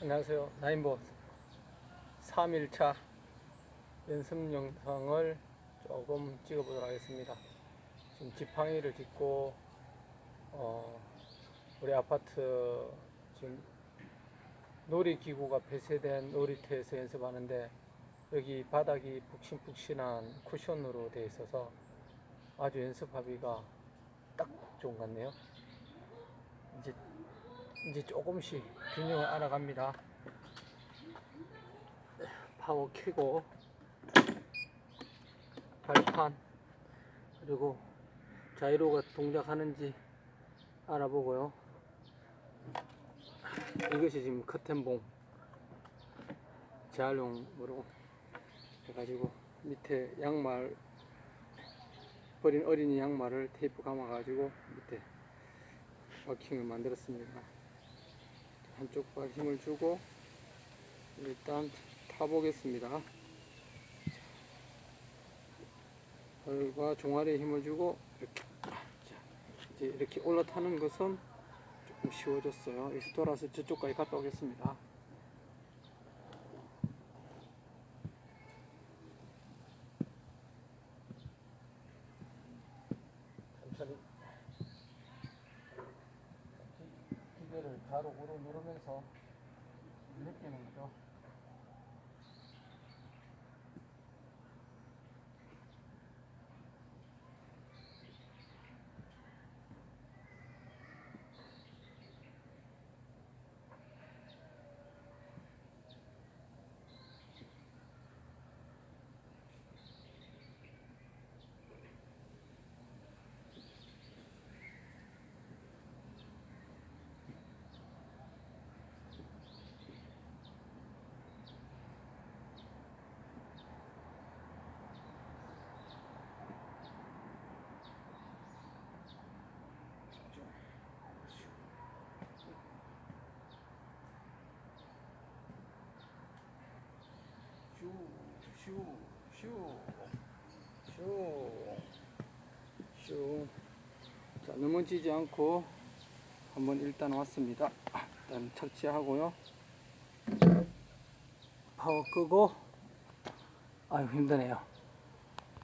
안녕하세요. 나인보 3일차 연습 영상을 조금 찍어보도록 하겠습니다. 지금 지팡이를 짚고 어, 우리 아파트 지금 놀이기구가 폐쇄된 놀이터에서 연습하는데 여기 바닥이 푹신푹신한 쿠션으로 되어 있어서 아주 연습하기가 딱 좋은 것 같네요. 이제 이제 조금씩 균형을 알아갑니다. 파워 켜고 발판 그리고 자이로가 동작하는지 알아보고요. 이것이 지금 커튼봉 재활용으로 해가지고 밑에 양말 버린 어린이 양말을 테이프 감아가지고 밑에 워킹을 만들었습니다. 한쪽 발 힘을 주고 일단 타보겠습니다. 발과 종아리에 힘을 주고 이렇게 자, 이제 이렇게 올라타는 것은 조금 쉬워졌어요. 여기서 돌아서 저쪽까지 갔다 오겠습니다. 기- 기계를 좌로우로 누르면서 느끼는 거죠. 슈, 슈, 슈, 슈. 자, 넘어지지 않고 한번 일단 왔습니다. 일단 착지하고요. 파워 끄고, 아유, 힘드네요.